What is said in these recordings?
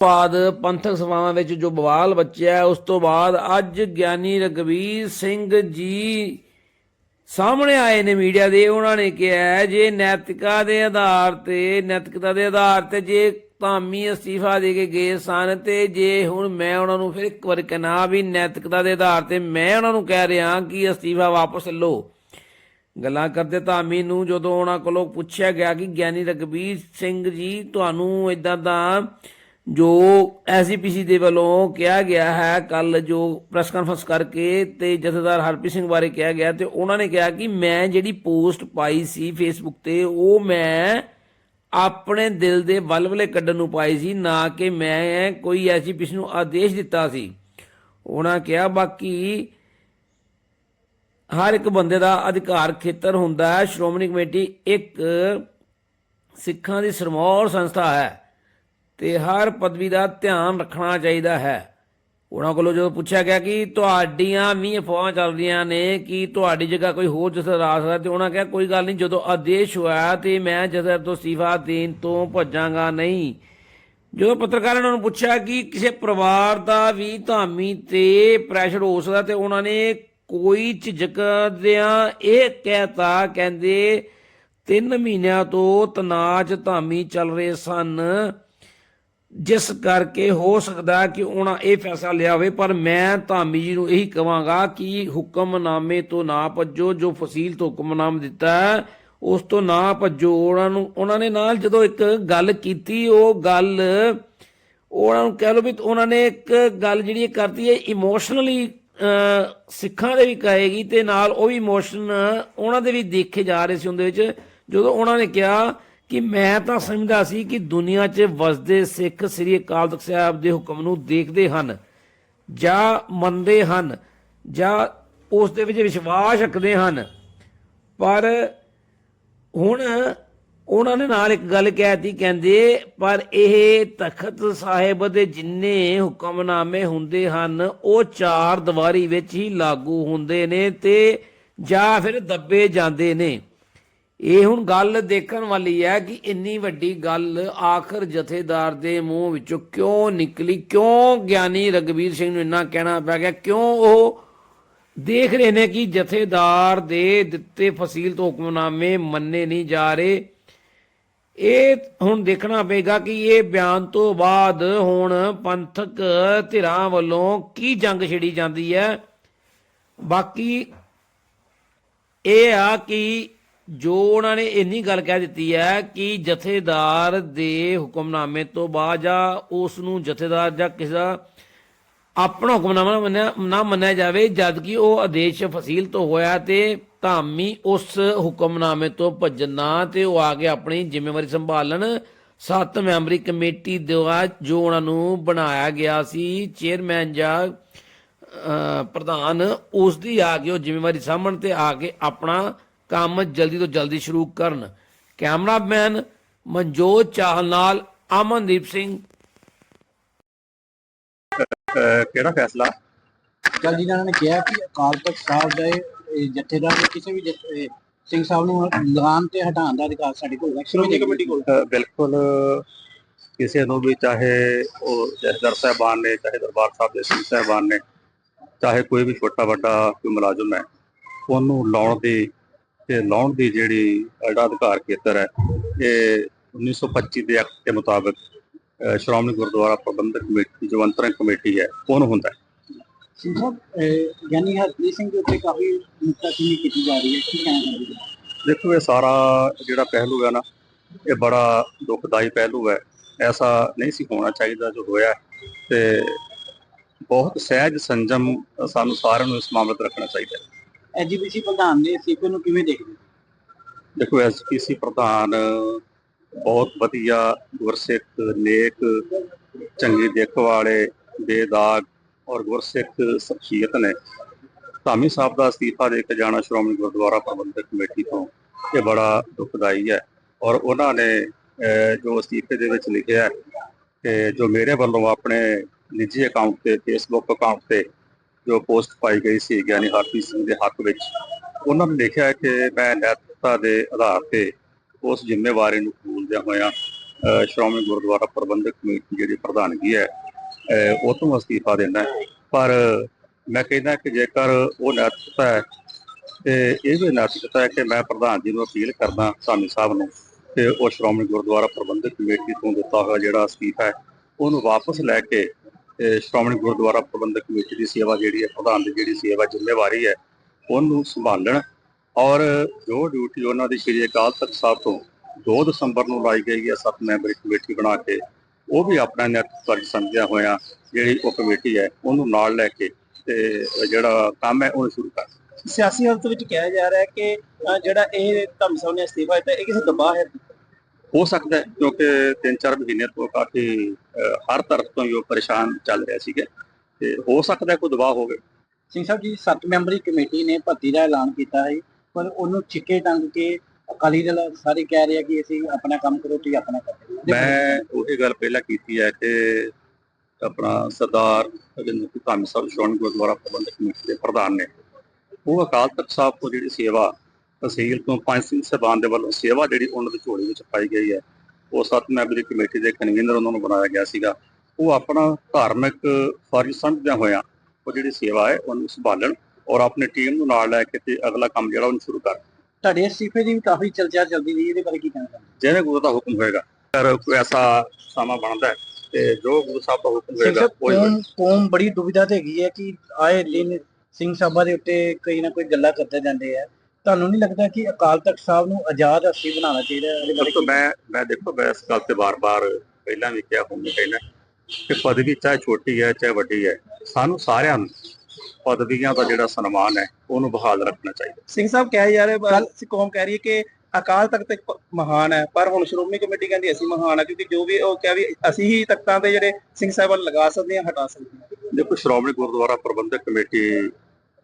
ਬਾਅਦ ਪੰਥਕ ਸਭਾਵਾਂ ਵਿੱਚ ਜੋ ਬਵਾਲ ਬਚਿਆ, ਉਸ ਤੋਂ ਬਾਅਦ ਅੱਜ ਗਿਆਨੀ ਰਗਵੀਰ ਸਿੰਘ ਜੀ ਸਾਹਮਣੇ ਆਏ ਨੇ ਮੀਡੀਆ ਦੇ। ਉਹਨਾਂ ਨੇ ਕਿਹਾ, ਜੇ ਨੈਤਿਕਤਾ ਦੇ ਆਧਾਰ ਤੇ, ਨੈਤਿਕਤਾ ਦੇ ਆਧਾਰ ਤੇ ਜੇ ਧਾਮੀ ਅਸਤੀਫਾ ਦੇ ਕੇ ਗਏ ਸਨ, ਤੇ ਜੇ ਹੁਣ ਮੈਂ ਉਹਨਾਂ ਨੂੰ ਫਿਰ ਇੱਕ ਵਾਰ ਕਹਿਣਾ ਵੀ ਨੈਤਿਕਤਾ ਦੇ ਆਧਾਰ ਤੇ ਮੈਂ ਉਹਨਾਂ ਨੂੰ ਕਹਿ ਰਿਹਾ ਕਿ ਅਸਤੀਫਾ ਵਾਪਸ ਲਓ। ਗੱਲਾਂ ਕਰਦੇ ਧਾਮੀ ਨੂੰ ਜਦੋਂ ਉਹਨਾਂ ਕੋਲੋਂ ਪੁੱਛਿਆ ਗਿਆ ਕਿ ਗਿਆਨੀ ਰਗਵੀਰ ਸਿੰਘ ਜੀ, ਤੁਹਾਨੂੰ ਇਦਾਂ ਦਾ ਜੋ ਐਸਜੀਪੀਸੀ ਦੇ ਵੱਲੋਂ ਕਿਹਾ ਗਿਆ ਹੈ ਕੱਲ ਜੋ ਪ੍ਰੈਸ ਕਾਨਫਰੰਸ ਕਰਕੇ ਤੇ ਜਥੇਦਾਰ ਹਰਪ੍ਰੀਤ ਸਿੰਘ ਬਾਰੇ ਕਿਹਾ ਗਿਆ ਤੇ ਉਹਨਾਂ ਨੇ ਕਿਹਾ ਕਿ ਮੈਂ ਜਿਹੜੀ ਪੋਸਟ ਪਾਈ ਸੀ ਫੇਸਬੁੱਕ ਤੇ, ਉਹ ਮੈਂ ਆਪਣੇ ਦਿਲ ਦੇ ਬਲਬਲੇ ਕੱਢਣ ਨੂੰ ਪਾਈ ਸੀ, ਨਾ ਕਿ ਮੈਂ ਕੋਈ ਐਸਜੀਪੀਸੀ ਨੂੰ ਆਦੇਸ਼ ਦਿੱਤਾ ਸੀ। ਉਹਨਾਂ ਕਿਹਾ, ਬਾਕੀ ਹਰ ਇੱਕ ਬੰਦੇ ਦਾ ਅਧਿਕਾਰ ਖੇਤਰ ਹੁੰਦਾ ਹੈ, ਸ਼੍ਰੋਮਣੀ ਕਮੇਟੀ ਇੱਕ ਸਿੱਖਾਂ ਦੀ ਸਰਮੌਰ ਸੰਸਥਾ ਹੈ। ਤੇ ਹਰ ਪਦਵੀ ਦਾ ਧਿਆਨ ਰੱਖਣਾ ਚਾਹੀਦਾ ਹੈ। ਉਹਨਾਂ ਕੋਲੋਂ ਜਦੋਂ ਪੁੱਛਿਆ ਗਿਆ ਕਿ ਤੁਹਾਡੀਆਂ ਵੀ ਅਫਵਾਹਾਂ ਚੱਲ ਰਹੀਆਂ ਨੇ ਕਿ ਤੁਹਾਡੀ ਜਗ੍ਹਾ ਕੋਈ ਹੋਰ ਜਥੇਦਾਰ ਆ ਸਕਦਾ ਤੇ ਉਹਨਾਂ ਕਿਹਾ, ਕੋਈ ਗੱਲ ਨਹੀਂ, ਜਦੋਂ ਆਦੇਸ਼ ਹੋਇਆ ਤੇ ਮੈਂ ਜਥੇਦਾਰ ਤੋਂ ਅਸਤੀਫਾ ਦੇਣ ਤੋਂ ਭੱਜਾਂਗਾ ਨਹੀਂ। ਜਦੋਂ ਪੱਤਰਕਾਰਾਂ ਨੇ ਉਹਨਾਂ ਨੂੰ ਪੁੱਛਿਆ ਕਿ ਕਿਸੇ ਪਰਿਵਾਰ ਦਾ ਵੀ ਧਾਮੀ ਤੇ ਪ੍ਰੈਸ਼ਰ ਹੋ ਸਕਦਾ ਤੇ ਉਹਨਾਂ ਨੇ ਕੋਈ ਝਿਜਕਦਿਆਂ ਇਹ ਕਹਿਤਾ, ਕਹਿੰਦੇ, ਤਿੰਨ ਮਹੀਨਿਆਂ ਤੋਂ ਤਨਾਜ ਧਾਮੀ ਚੱਲ ਰਹੇ ਸਨ। ਜਿਸ ਕਰਕੇ ਹੋ ਸਕਦਾ ਕਿ ਉਹਨਾਂ ਇਹ ਫੈਸਲਾ ਲਿਆ ਹੋਵੇ, ਪਰ ਮੈਂ ਧਾਮੀ ਜੀ ਨੂੰ ਇਹੀ ਕਵਾਂਗਾ ਕਿ ਹੁਕਮਨਾਮੇ ਤੋਂ ਨਾ ਭੱਜੋ, ਜੋ ਫਸੀਲ ਤੋਂ ਹੁਕਮਨਾਮ ਦਿੱਤਾ ਉਸ ਤੋਂ ਨਾ ਭੱਜੋ। ਉਹਨਾਂ ਨੂੰ, ਉਹਨਾਂ ਨੇ ਨਾਲ ਜਦੋਂ ਇੱਕ ਗੱਲ ਕੀਤੀ, ਉਹ ਗੱਲ, ਉਹਨਾਂ ਨੂੰ ਕਹਿ ਲਓ ਵੀ ਉਹਨਾਂ ਨੇ ਇੱਕ ਗੱਲ ਜਿਹੜੀ ਕਰਤੀ ਹੈ ਇਮੋਸ਼ਨਲੀ ਸਿੱਖਾਂ ਦੇ ਵੀ ਕਹੇਗੀ ਤੇ ਨਾਲ ਉਹ ਵੀ ਇਮੋਸ਼ਨ ਉਹਨਾਂ ਦੇ ਵੀ ਦੇਖੇ ਜਾ ਰਹੇ ਸੀ ਉਹਦੇ ਵਿੱਚ। ਜਦੋਂ ਉਹਨਾਂ ਨੇ ਕਿਹਾ ਕਿ ਮੈਂ ਤਾਂ ਸਮਝਦਾ ਸੀ ਕਿ ਦੁਨੀਆ 'ਚ ਵਸਦੇ ਸਿੱਖ ਸ੍ਰੀ ਅਕਾਲ ਤਖਤ ਸਾਹਿਬ ਦੇ ਹੁਕਮ ਨੂੰ ਦੇਖਦੇ ਹਨ, ਜਾਂ ਮੰਨਦੇ ਹਨ, ਜਾਂ ਉਸ ਦੇ ਵਿੱਚ ਵਿਸ਼ਵਾਸ ਰੱਖਦੇ ਹਨ। ਪਰ ਹੁਣ ਉਹਨਾਂ ਨੇ ਨਾਲ ਇੱਕ ਗੱਲ ਕਹਿਤੀ, ਕਹਿੰਦੇ, ਪਰ ਇਹ ਤਖਤ ਸਾਹਿਬ ਦੇ ਜਿੰਨੇ ਹੁਕਮਨਾਮੇ ਹੁੰਦੇ ਹਨ, ਉਹ ਚਾਰ ਦੀਵਾਰੀ ਵਿੱਚ ਹੀ ਲਾਗੂ ਹੁੰਦੇ ਨੇ ਤੇ ਜਾਂ ਫਿਰ ਦੱਬੇ ਜਾਂਦੇ ਨੇ। ਇਹ ਹੁਣ ਗੱਲ ਦੇਖਣ ਵਾਲੀ ਹੈ ਕਿ ਇੰਨੀ ਵੱਡੀ ਗੱਲ ਆਖਰ ਜਥੇਦਾਰ ਦੇ ਮੂੰਹ ਵਿੱਚੋਂ ਕਿਉਂ ਨਿਕਲੀ? ਕਿਉਂ ਗਿਆਨੀ ਰਗਵੀਰ ਸਿੰਘ ਨੂੰ ਇੰਨਾ ਕਹਿਣਾ ਪੈ ਗਿਆ? ਕਿਉਂ ਉਹ ਦੇਖ ਰਹੇ ਨੇ ਕਿ ਜਥੇਦਾਰ ਦੇ ਦਿੱਤੇ ਫਸੀਲ ਤੋਂ ਹੁਕਮਨਾਮੇ ਮੰਨੇ ਨਹੀਂ ਜਾ ਰਹੇ? ਇਹ ਹੁਣ ਦੇਖਣਾ ਪਏਗਾ ਕਿ ਇਹ ਬਿਆਨ ਤੋਂ ਬਾਅਦ ਹੁਣ ਪੰਥਕ ਧਿਰਾਂ ਵੱਲੋਂ ਕੀ ਜੰਗ ਛਿੜੀ ਜਾਂਦੀ ਹੈ? ਬਾਕੀ ਇਹ ਆ ਕਿ ਜੋ ਉਹਨਾਂ ਨੇ ਇੰਨੀ ਗੱਲ ਕਹਿ ਦਿੱਤੀ ਹੈ ਕਿ ਜਥੇਦਾਰ ਦੇ ਹੁਕਮਨਾਮੇ ਤੋਂ ਬਾਅਦ ਜਾਂ ਉਸ ਨੂੰ ਜਥੇਦਾਰ ਜਾਂ ਕਿਸੇ ਦਾ ਆਪਣਾ ਹੁਕਮਨਾਮਾ ਨਾ ਮੰਨਿਆ ਨਾ ਮੰਨਿਆ ਜਾਵੇ ਜਦ ਕਿ ਉਹ ਆਦੇਸ਼ ਫਸੀਲ ਤੋਂ ਹੋਇਆ ਤੇ ਧਾਮੀ ਉਸ ਹੁਕਮਨਾਮੇ ਤੋਂ ਭੱਜਣ ਨਾ ਤੇ ਉਹ ਆ ਕੇ ਆਪਣੀ ਜ਼ਿੰਮੇਵਾਰੀ ਸੰਭਾਲਣ। ਸੱਤ ਮੈਂਬਰੀ ਕਮੇਟੀ ਦਾ ਜੋ ਉਹਨਾਂ ਨੂੰ ਬਣਾਇਆ ਗਿਆ ਸੀ, ਚੇਅਰਮੈਨ ਜਾਂ ਪ੍ਰਧਾਨ, ਉਸ ਦੀ ਆ ਕੇ ਉਹ ਜ਼ਿੰਮੇਵਾਰੀ ਸਾਂਭਣ ਤੇ ਆ ਕੇ ਆਪਣਾ ਕੰਮ ਜਲਦੀ ਤੋਂ ਜਲਦੀ ਸ਼ੁਰੂ ਕਰਨ। ਕੈਮਰਾਮੈਨ ਮਨਜੋਤ ਚਾਹਲ ਨਾਲ ਅਮਨਦੀਪ ਸਿੰਘ। ਕਿਹੜਾ ਫੈਸਲਾ? ਕੱਲ ਜਿਨ੍ਹਾਂ ਨੇ ਕਿਹਾ ਕਿ ਅਕਾਲ ਤਖਤ ਸਾਹਿਬ ਦੇ ਇਹ ਜਥੇਦਾਰ ਨੇ ਕਿਸੇ ਵੀ ਜਥ- ਇਹ ਸਿੰਘ ਸਾਹਿਬ ਨੂੰ ਲਗਾਨ ਤੇ ਹਟਾਉਣ ਦਾ ਅਧਿਕਾਰ ਸਾਡੇ ਕੋਲ ਹੈ। ਸ਼੍ਰੋਮਣੀ ਕਮੇਟੀ ਕੋਲ। ਬਿਲਕੁਲ ਕਿਸੇ ਨੂੰ ਵੀ ਚਾਹੇ ਉਹ ਜਥੇਦਾਰ ਸਾਹਿਬਾਨ ਨੇ ਚਾਹੇ ਦਰਬਾਰ ਸਾਹਿਬ ਦੇ ਸਿੰਘ ਸਾਹਿਬਾਨ ਨੇ ਚਾਹੇ ਕੋਈ ਵੀ ਛੋਟਾ ਵੱਡਾ ਕੋਈ ਮੁਲਾਜ਼ਮ ਹੈ ਉਹਨੂੰ ਲਾਉਣ ਦੀ ਤੇ ਲਾਉਣ ਦੀ ਜਿਹੜੀ ਜਿਹੜਾ ਅਧਿਕਾਰ ਖੇਤਰ ਹੈ ਇਹ 1925 ਦੇ ਐਕਟ ਦੇ ਮੁਤਾਬਕ ਸ਼੍ਰੋਮਣੀ ਗੁਰਦੁਆਰਾ ਪ੍ਰਬੰਧਕ ਕਮੇਟੀ ਜੋ ਅੰਤਰਿਮ ਕਮੇਟੀ ਹੈ ਉਹਨੂੰ ਹੁੰਦਾ ਹੈ? ਸਿੰਘ ਸਾਹਿਬ ਇਹ ਗਿਆਨੀ ਹਰਪ੍ਰੀਤ ਸਿੰਘ ਦੇ ਉੱਤੇ ਕਾਫੀ ਨੁਕਤਾਚੀਨੀ ਕੀਤੀ ਜਾ ਰਹੀ ਹੈ ਕੀ ਕਹਿਣਾ ਚਾਹੁੰਦੇ ਹੋ? ਦੇਖੋ ਇਹ ਸਾਰਾ ਜਿਹੜਾ ਪਹਿਲੂ ਹੈ ਨਾ ਇਹ ਬੜਾ ਦੁਖਦਾਈ ਪਹਿਲੂ ਹੈ। ਐਸਾ ਨਹੀਂ ਸੀ ਹੋਣਾ ਚਾਹੀਦਾ ਜੋ ਹੋਇਆ ਤੇ ਬਹੁਤ ਸਹਿਜ ਸੰਜਮ ਸਾਨੂੰ ਸਾਰਿਆਂ ਨੂੰ ਇਸ ਮਾਮਲੇ ਤੇ ਰੱਖਣਾ ਚਾਹੀਦਾ ਹੈ। ਐਜੀਪੀਸੀ ਪ੍ਰਧਾਨ ਨੇ ਸੀਪੀ ਨੂੰ ਕਿਵੇਂ ਦੇਖਦੇ ਹੋ? ਦੇਖੋ ਐਸਪੀਸੀ ਪ੍ਰਧਾਨ ਬਹੁਤ ਵਧੀਆ ਗੁਰਸਿੱਖ ਨੇਕ ਚੰਗੀ ਦਿੱਖ ਵਾਲੇ, ਬੇਦਾਗ ਔਰ ਗੁਰਸਿੱਖ ਸ਼ਖਸੀਅਤ ਨੇ ਧਾਮੀ ਸਾਹਿਬ ਦਾ ਅਸਤੀਫਾ ਦੇ ਕੇ ਜਾਣਾ ਸ਼੍ਰੋਮਣੀ ਗੁਰਦੁਆਰਾ ਪ੍ਰਬੰਧਕ ਕਮੇਟੀ ਤੋਂ ਇਹ ਬੜਾ ਦੁਖਦਾਈ ਹੈ ਔਰ ਉਹਨਾਂ ਨੇ ਜੋ ਅਸਤੀਫੇ ਦੇ ਵਿੱਚ ਲਿਖਿਆ ਹੈ ਕਿ ਜੋ ਮੇਰੇ ਵੱਲੋਂ ਆਪਣੇ ਨਿੱਜੀ ਅਕਾਊਂਟ ਤੇ ਫੇਸਬੁੱਕ ਅਕਾਊਂਟ ਤੇ ਜੋ ਪੋਸਟ ਪਾਈ ਗਈ ਸੀ ਗਿਆਨੀ ਹਰਪ੍ਰੀਤ ਸਿੰਘ ਦੇ ਹੱਕ ਵਿੱਚ, ਉਹਨਾਂ ਨੇ ਲਿਖਿਆ ਕਿ ਮੈਂ ਨੈਤਿਕਤਾ ਦੇ ਆਧਾਰ ਤੇ ਉਸ ਜ਼ਿੰਮੇਵਾਰੀ ਨੂੰ ਕਬੂਲਦਿਆਂ ਹੋਇਆਂ ਸ਼੍ਰੋਮਣੀ ਗੁਰਦੁਆਰਾ ਪ੍ਰਬੰਧਕ ਕਮੇਟੀ ਜਿਹੜੀ ਪ੍ਰਧਾਨਗੀ ਹੈ ਉਹ ਤੋਂ ਅਸਤੀਫਾ ਦੇਣਾ ਪਰ ਮੈਂ ਕਹਿੰਦਾ ਕਿ ਜੇਕਰ ਉਹ ਨੈਤਿਕਤਾ ਹੈ, ਤੇ ਇਹ ਵੀ ਨੈਤਿਕਤਾ ਹੈ ਕਿ ਮੈਂ ਪ੍ਰਧਾਨ ਜੀ ਨੂੰ ਅਪੀਲ ਕਰਦਾ ਧਾਮੀ ਸਾਹਿਬ ਨੂੰ ਕਿ ਉਹ ਸ਼੍ਰੋਮਣੀ ਗੁਰਦੁਆਰਾ ਪ੍ਰਬੰਧਕ ਕਮੇਟੀ ਤੋਂ ਦਿੱਤਾ ਹੋਇਆ ਜਿਹੜਾ ਅਸਤੀਫਾ ਹੈ, ਉਹਨੂੰ ਵਾਪਸ ਲੈ ਕੇ ਸ਼੍ਰੋਮਣੀ ਗੁਰਦੁਆਰਾ ਪ੍ਰਬੰਧਕ ਕਮੇਟੀ ਦੀ ਸੇਵਾ ਜਿਹੜੀ ਹੈ, ਪ੍ਰਧਾਨ ਦੀ ਜਿਹੜੀ ਸੇਵਾ ਜ਼ਿੰਮੇਵਾਰੀ ਹੈ, ਉਹਨੂੰ ਸੰਭਾਲਣ ਔਰ ਜੋ ਡਿਊਟੀ ਉਹਨਾਂ ਦੀ ਸ਼੍ਰੀ ਅਕਾਲ ਤਖਤ ਸਾਹਿਬ ਤੋਂ 2 ਦਸੰਬਰ ਨੂੰ ਲਾਈ ਗਈ ਹੈ, ਸੱਤ ਮੈਂਬਰੀ ਕਮੇਟੀ ਬਣਾ ਕੇ, ਉਹ ਵੀ ਆਪਣਾ ਨੈਤਿਕ ਫਰਜ਼ ਸਮਝਿਆ ਹੋਇਆ ਜਿਹੜੀ ਉਹ ਕਮੇਟੀ ਹੈ, ਉਹਨੂੰ ਨਾਲ ਲੈ ਕੇ, ਤੇ ਜਿਹੜਾ ਕੰਮ ਹੈ, ਉਹ ਸ਼ੁਰੂ ਕਰ ਸਿਆਸੀ ਹਾਲਤ ਵਿੱਚ ਕਿਹਾ ਜਾ ਰਿਹਾ ਹੈ ਕਿ ਜਿਹੜਾ ਇਹ ਧਰਮ ਅਸਤੀਫਾ ਦਿੱਤਾ, ਇਹ ਕਿਸੇ ਦਬਾਅ ਹੈ? ਹੋ ਸਕਦਾ ਹੈ ਕਿਉਂਕਿ 3-4 ਮਹੀਨੇ ਤੋਂ ਕਾਫੀ ਹਰ ਤਰਫ ਤੋਂ ਉਹ ਪਰੇਸ਼ਾਨ ਚੱਲ ਰਿਹਾ ਸੀਗਾ। ਤੇ ਹੋ ਸਕਦਾ ਕੋਈ ਦਬਾਅ ਹੋਵੇ। ਸਿੰਘ ਸਾਹਿਬ ਜੀ ਸੱਤ ਮੈਂਬਰੀ ਕਮੇਟੀ ਨੇ ਭਰਤੀ ਦਾ ਐਲਾਨ ਕੀਤਾ ਹੈ ਪਰ ਉਹਨੂੰ ਛਿੱਕੇ ਟੰਗ ਕੇ ਅਕਾਲੀ ਦਲ ਸਾਰੇ ਕਹਿ ਰਹੇ ਕਿ ਅਸੀਂ ਆਪਣਾ ਕੰਮ ਕਰੋ ਤੁਸੀਂ ਆਪਣਾ ਕਰੋ ਮੈਂ ਉਹੀ ਗੱਲ ਪਹਿਲਾਂ ਕੀਤੀ ਹੈ ਕਿ ਆਪਣਾ ਸਰਦਾਰ ਅਜਿੰਦਰ ਧਾਮੀ ਸਾਹਿਬ ਸ਼੍ਰੋਮਣੀ ਗੁਰਦੁਆਰਾ ਪ੍ਰਬੰਧਕ ਕਮੇਟੀ ਦੇ ਪ੍ਰਧਾਨ ਨੇ ਉਹ ਅਕਾਲ ਤਖਤ ਸਾਹਿਬ ਤੋਂ ਜਿਹੜੀ ਸੇਵਾ ਤਹਿਸੀਲ ਤੋਂ ਪੰਜ ਸਿੰਘ ਸਾਹਿਬਾਨ ਦੇ ਵੱਲੋਂ ਸੇਵਾ ਜਿਹੜੀ ਉਹਨਾਂ ਦੀ ਝੋਲੀ ਵਿੱਚ ਪਾਈ ਗਈ ਹੈ ਉਹ ਸੱਤ ਮੈਂਬਰੀ ਕਮੇਟੀ ਦੇ ਕਨਵੀਨਰ ਉਹਨਾਂ ਨੂੰ ਬਣਾਇਆ ਗਿਆ ਸੀਗਾ। ਉਹ ਆਪਣਾ ਧਾਰਮਿਕ ਫਰਜ਼ ਸਮਝਦਿਆਂ ਹੋਇਆਂ ਉਹ ਜਿਹੜੀ ਸੇਵਾ ਹੈ ਉਹਨੂੰ ਸੰਭਾਲਣ ਔਰ ਆਪਣੀ ਟੀਮ ਨੂੰ ਨਾਲ ਲੈ ਕੇ ਤੇ ਅਗਲਾ ਕੰਮ ਜਿਹੜਾ ਉਹਨੂੰ ਸ਼ੁਰੂ ਕਰ ਤੁਹਾਡੇ ਅਸਤੀਫੇ ਦੀ ਵੀ ਕਾਫੀ ਚਰਚਾ ਚੱਲਦੀ ਰਹੀ ਇਹਦੇ ਬਾਰੇ ਕੀ ਕਹਿਣਾ ਚਾਹੁੰਦੇ ਜਿਵੇਂ ਗੁਰੂ ਦਾ ਹੁਕਮ ਹੋਏਗਾ ਅਗਰ ਕੋਈ ਐਸਾ ਸਮਾਂ ਬਣਦਾ ਹੈ ਤੇ ਜੋ ਗੁਰੂ ਸਾਹਿਬ ਦਾ ਹੁਕਮ ਹੋਏਗਾ ਹੋਏਗਾ। ਕੌਮ ਬੜੀ ਦੁਵਿਧਾ ਤੇ ਹੈਗੀ ਹੈ ਕਿ ਆਏ ਦਿਨ ਸਿੰਘ ਸਾਹਿਬਾਂ ਦੇ ਉੱਤੇ ਕਈ ਨਾ ਕੋਈ ਗੱਲਾਂ ਕਰਦੇ ਜਾਂਦੇ ਆ। ਤੁਹਾਨੂੰ ਨਹੀਂ ਲੱਗਦਾ ਕਿ ਅਕਾਲ ਤਖਤ ਸਾਹਿਬ ਨੂੰ ਆਜ਼ਾਦ ਹਸਤੀ ਬਣਾਉਣਾ ਚਾਹੀਦਾ ਹੈ? ਇਹਦੇ ਬਾਰੇ ਦੇਖੋ ਮੈਂ ਮੈਂ ਦੇਖੋ ਮੈਂ ਇਸ ਗੱਲ ਤੇ ਬਾਰ-ਬਾਰ ਪਹਿਲਾਂ ਵੀ ਕਿਹਾ ਹੁਣ ਵੀ ਕਹਿਣਾ ਕਿ ਪਦਵੀ ਚਾਹੇ ਛੋਟੀ ਹੈ ਚਾਹੇ ਵੱਡੀ ਹੈ ਸਾਨੂੰ ਸਾਰਿਆਂ ਨੂੰ ਪਦਵੀਆਂ ਦਾ ਜਿਹੜਾ ਸਨਮਾਨ ਹੈ ਉਹਨੂੰ ਬਹਾਲ ਰੱਖਣਾ ਚਾਹੀਦਾ। ਸਿੰਘ ਸਾਹਿਬ ਕਹਿ ਜਾ ਰਹੇ ਬਸ ਅਸੀਂ ਕੌਮ ਕਹਿ ਰਹੀ ਹੈ ਕਿ ਅਕਾਲ ਤਖਤ ਇੱਕ ਮਹਾਨ ਹੈ ਪਰ ਹੁਣ ਸ਼੍ਰੋਮਣੀ ਕਮੇਟੀ ਕਹਿੰਦੀ ਅਸੀਂ ਮਹਾਨ ਹੈ ਕਿਉਂਕਿ ਜੋ ਵੀ ਉਹ ਕਿਹਾ ਵੀ ਅਸੀਂ ਹੀ ਤਖਤਾਂ ਤੇ ਜਿਹੜੇ ਸਿੰਘ ਸਾਹਿਬਾਨ ਲਗਾ ਸਕਦੇ ਹਾਂ ਹਟਾ ਸਕਦੇ ਹਾਂ। ਦੇਖੋ ਸ਼੍ਰੋਮਣੀ ਗੁਰਦੁਆਰਾ ਪ੍ਰਬੰਧਕ ਕਮੇਟੀ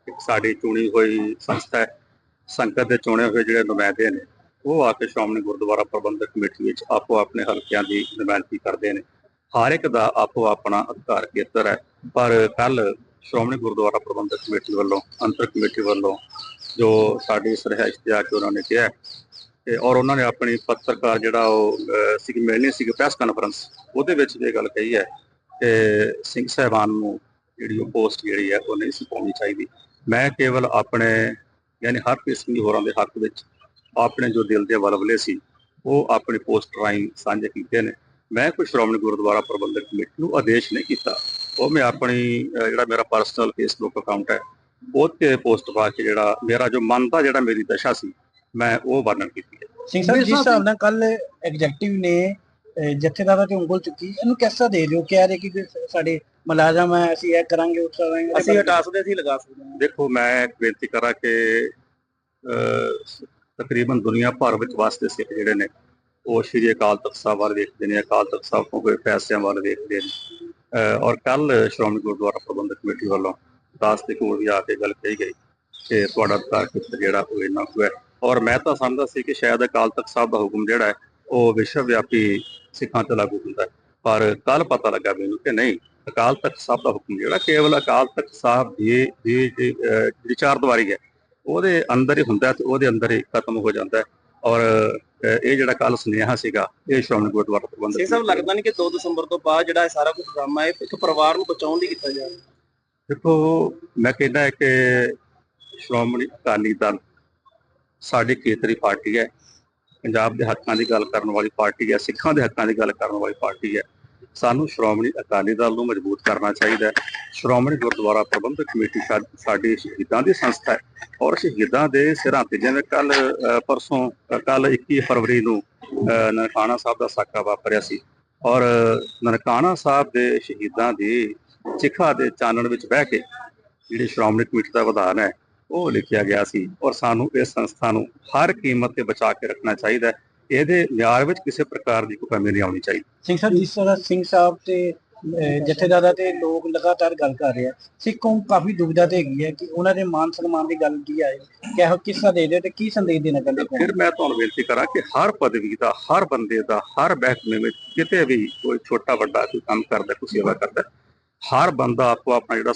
ਇੱਕ ਸਾਡੀ ਚੁਣੀ ਹੋਈ ਸੰਸਥਾ ਹੈ। ਸੰਗਤ ਦੇ ਚੁਣੇ ਹੋਏ ਜਿਹੜੇ ਨੁਮਾਇੰਦੇ ਨੇ ਉਹ ਆ ਕੇ ਸ਼੍ਰੋਮਣੀ ਗੁਰਦੁਆਰਾ ਪ੍ਰਬੰਧਕ ਕਮੇਟੀ ਵਿੱਚ ਆਪੋ ਆਪਣੇ ਹਲਕਿਆਂ ਦੀ ਨੁਮਾਇੰਦਗੀ ਕਰਦੇ ਨੇ। ਹਰ ਇੱਕ ਦਾ ਆਪੋ ਆਪਣਾ ਅਧਿਕਾਰ ਖੇਤਰ ਹੈ। ਪਰ ਕੱਲ ਸ਼੍ਰੋਮਣੀ ਗੁਰਦੁਆਰਾ ਪ੍ਰਬੰਧਕ ਕਮੇਟੀ ਵੱਲੋਂ ਅੰਤਰ ਕਮੇਟੀ ਵੱਲੋਂ ਜੋ ਸਾਡੀ ਸਰਹਾਇਸ਼ ਤੇ ਆ ਕੇ ਉਹਨਾਂ ਨੇ ਕਿਹਾ ਤੇ ਔਰ ਉਹਨਾਂ ਨੇ ਆਪਣੀ ਪੱਤਰਕਾਰ ਜਿਹੜਾ ਉਹ ਅਹ, ਮਿਲਣੀ ਸੀ ਪ੍ਰੈਸ ਕਾਨਫਰੰਸ ਉਹਦੇ ਵਿੱਚ ਇਹ ਗੱਲ ਕਹੀ ਹੈ ਕਿ ਸਿੰਘ ਸਾਹਿਬਾਨ ਨੂੰ ਜਿਹੜੀ ਉਹ ਪੋਸਟ ਜਿਹੜੀ ਹੈ ਉਹ ਨਹੀਂ ਸੀ ਪਾਉਣੀ ਚਾਹੀਦੀ। ਮੈਂ ਕੇਵਲ ਆਪਣੇ ਯਾਨੀ ਹਰਪ੍ਰੀਤ ਸਿੰਘ ਹੋਰਾਂ ਦੇ ਹੱਕ ਵਿੱਚ ਆਪਣੇ ਜੋ ਦਿਲ ਦੇ ਵਲਵਲੇ ਸੀ ਉਹ ਆਪਣੀ ਪੋਸਟ ਰਾਹੀਂ ਸਾਂਝੇ ਕੀਤੇ ਨੇ। ਮੈਂ ਕੋਈ ਸ਼੍ਰੋਮਣੀ ਗੁਰਦੁਆਰਾ ਪ੍ਰਬੰਧਕ ਕਮੇਟੀ ਨੂੰ ਆਦੇਸ਼ ਨਹੀਂ ਕੀਤਾ। ਉਹ ਮੈਂ ਆਪਣੀ ਜਿਹੜਾ ਮੇਰਾ ਪਰਸਨਲ ਫੇਸਬੁੱਕ ਅਕਾਊਂਟ ਹੈ ਉਹ ਤੇ ਪੋਸਟ ਪਾ ਕੇ ਜਿਹੜਾ ਮੇਰਾ ਜੋ ਮਨ ਦਾ ਜਿਹੜਾ ਮੇਰੀ ਦਸ਼ਾ ਸੀ ਮੈਂ ਉਹ ਵਰਣਨ ਕੀਤੀ ਹੈ। ਸਿੰਘ ਸਾਹਿਬ ਜਿਸ ਹਿਸਾਬ ਨਾਲ ਕੱਲ ਐਗਜ਼ੈਕਟਿਵ ਨੇ ਜਥੇਦਾਰਾਂ ਤੇ ਉਂਗਲ ਚੁੱਕੀ ਇਹਨੂੰ ਕਿਸਾ ਦੇ ਦਿਓ ਕਹਿ ਰਹੇ ਕਿ ਸਾਡੇ ਮੁਲਾਜ਼ਮ ਹੈ ਅਸੀਂ ਇਹ ਕਰਾਂਗੇ ਉਹ ਕਰਾਂਗੇ। ਅਸੀਂ ਹਟਾ ਸਕਦੇ ਅਸੀਂ ਲਗਾ ਸਕਦੇ ਹਾਂ। ਦੇਖੋ ਮੈਂ ਇੱਕ ਬੇਨਤੀ ਕਰਾਂ ਕਿ ਤਕਰੀਬਨ ਦੁਨੀਆ ਭਰ ਵਿੱਚ ਵਸਦੇ ਸਿੱਖ ਜਿਹੜੇ ਨੇ ਉਹ ਸ਼੍ਰੀ ਅਕਾਲ ਤਖਤ ਸਾਹਿਬ ਵੱਲ ਵੇਖਦੇ ਨੇ ਅਕਾਲ ਤਖਤ ਸਾਹਿਬ ਤੋਂ ਹੋਏ ਫੈਸਲਿਆਂ ਵੱਲ ਵੇਖਦੇ ਨੇ। ਔਰ ਕੱਲ ਸ਼੍ਰੋਮਣੀ ਗੁਰਦੁਆਰਾ ਪ੍ਰਬੰਧਕ ਕਮੇਟੀ ਵੱਲੋਂ ਦਾਸ ਦੇ ਕੋਲ ਵੀ ਆ ਕੇ ਗੱਲ ਕਹੀ ਗਈ ਕਿ ਤੁਹਾਡਾ ਖੇਤਰ ਜਿਹੜਾ ਉਹ ਇੰਨਾ ਕੁ ਹੈ। ਔਰ ਮੈਂ ਤਾਂ ਸਮਝਦਾ ਸੀ ਕਿ ਸ਼ਾਇਦ ਅਕਾਲ ਤਖਤ ਸਾਹਿਬ ਦਾ ਹੁਕਮ ਜਿਹੜਾ ਹੈ ਉਹ ਵਿਸ਼ਵ ਵਿਆਪੀ ਸਿੱਖਾਂ ਤੇ ਲਾਗੂ ਹੁੰਦਾ ਹੈ। ਪਰ ਕੱਲ ਪਤਾ ਲੱਗਾ ਮੈਨੂੰ ਕਿ ਨਹੀਂ ਅਕਾਲ ਤਖਤ ਸਾਹਿਬ ਦਾ ਹੁਕਮ ਜਿਹੜਾ ਕੇਵਲ ਅਕਾਲ ਤਖਤ ਸਾਹਿਬ ਦੀ ਜਿਹੜੀ ਚਾਰ ਦੀਵਾਰੀ ਹੈ ਉਹਦੇ ਅੰਦਰ ਹੀ ਹੁੰਦਾ ਤੇ ਉਹਦੇ ਅੰਦਰ ਹੀ ਖਤਮ ਹੋ ਜਾਂਦਾ ਹੈ। ਔਰ ਇਹ ਜਿਹੜਾ ਕੱਲ ਸੁਨੇਹਾ ਸੀਗਾ ਇਹ ਸ਼੍ਰੋਮਣੀ ਗੁਰਦੁਆਰਾ ਪ੍ਰਬੰਧਕ ਸਿੰਘ ਸਾਹਿਬ। ਲੱਗਦਾ ਨਹੀਂ ਕਿ 2 ਦਸੰਬਰ ਤੋਂ ਬਾਅਦ ਜਿਹੜਾ ਇਹ ਸਾਰਾ ਕੁਝ ਡਰਾਮਾ ਹੈ ਇੱਕ ਪਰਿਵਾਰ ਨੂੰ ਬਚਾਉਣ ਲਈ ਕੀਤਾ ਜਾ ਰਿਹਾ ਦੇਖੋ ਮੈਂ ਕਹਿੰਦਾ ਕਿ ਸ਼੍ਰੋਮਣੀ ਅਕਾਲੀ ਦਲ ਸਾਡੀ ਖੇਤਰੀ ਪਾਰਟੀ ਹੈ। ਪੰਜਾਬ ਦੇ ਹੱਕਾਂ ਦੀ ਗੱਲ ਕਰਨ ਵਾਲੀ ਪਾਰਟੀ ਹੈ, ਸਿੱਖਾਂ ਦੇ ਹੱਕਾਂ ਦੀ ਗੱਲ ਕਰਨ ਵਾਲੀ ਪਾਰਟੀ ਹੈ, ਸਾਨੂੰ ਸ਼੍ਰੋਮਣੀ ਅਕਾਲੀ ਦਲ ਨੂੰ ਮਜ਼ਬੂਤ ਕਰਨਾ ਚਾਹੀਦਾ ਹੈ। ਸ਼੍ਰੋਮਣੀ ਗੁਰਦੁਆਰਾ ਪ੍ਰਬੰਧਕ ਕਮੇਟੀ ਸਾਡੀ ਸ਼ਹੀਦਾਂ ਦੀ ਸੰਸਥਾ ਹੈ ਔਰ ਸ਼ਹੀਦਾਂ ਦੇ ਸਿਰਾਂ ਤੇ ਜਿਵੇਂ ਕੱਲ ਪਰਸੋਂ ਕੱਲ 21 ਫਰਵਰੀ ਨੂੰ ਨਨਕਾਣਾ ਸਾਹਿਬ ਦਾ ਸਾਕਾ ਵਾਪਰਿਆ ਸੀ ਔਰ ਨਨਕਾਣਾ ਸਾਹਿਬ ਦੇ ਸ਼ਹੀਦਾਂ ਦੀ ਚਿਖਾ ਦੇ ਚਾਨਣ ਵਿੱਚ ਬਹਿ ਕੇ ਜਿਹੜੀ ਸ਼੍ਰੋਮਣੀ ਕਮੇਟੀ ਦਾ ਵਿਧਾਨ ਹੈ ਉਹ ਲਿਖਿਆ ਗਿਆ ਸੀ ਔਰ ਸਾਨੂੰ ਇਸ ਸੰਸਥਾ ਨੂੰ ਹਰ ਕੀਮਤ ਤੇ ਬਚਾ ਕੇ ਰੱਖਣਾ ਚਾਹੀਦਾ ਹੈ। ਇਹਦੇ ਮਿਆਰ ਵਿੱਚ ਕਿਸੇ ਪ੍ਰਕਾਰ ਦੀ ਕੋਈ ਕਮੀ ਨਹੀਂ ਆਉਣੀ ਚਾਹੀਦੀ। ਸਿੰਘ ਸਾਹਿਬ ਜਿਸ ਤਰ੍ਹਾਂ ਸਿੰਘ ਸਾਹਿਬ ਤੇ ਜਥੇਦਾਰਾਂ ਤੇ ਲੋਕ ਲਗਾਤਾਰ ਗੱਲ ਕਰ ਰਹੇ ਆ ਸਿੱਖ ਕਾਫੀ ਦੁਵਿਧਾ ਤੇ ਹੈਗੀ ਹੈ ਕਿ ਉਹਨਾਂ ਦੇ ਮਾਨ ਸਨਮਾਨ ਦੀ ਗੱਲ ਕੀ ਆਏ ਕਿਹੋ ਕਿਸਾ ਦੇ ਦਿਓ ਤੇ ਕੀ ਸੰਦੇਸ਼ ਦੇਣਾ ਚਾਹੁੰਦੇ ਹੋ? ਫਿਰ ਮੈਂ ਤੁਹਾਨੂੰ ਬੇਨਤੀ ਕਰਾਂ ਕਿ ਹਰ ਪਦਵੀ ਦਾ ਹਰ ਬੰਦੇ ਦਾ ਹਰ ਮਹਿਕਮੇ ਵਿੱਚ ਕਿਤੇ ਵੀ ਕੋਈ ਛੋਟਾ ਵੱਡਾ ਕੋਈ ਕੰਮ ਕਰਦਾ ਕੋਈ ਸੇਵਾ ਕਰਦਾ ਹਰ ਬੰਦਾ ਆਪੋ ਆਪਣਾ ਜਿਹੜਾ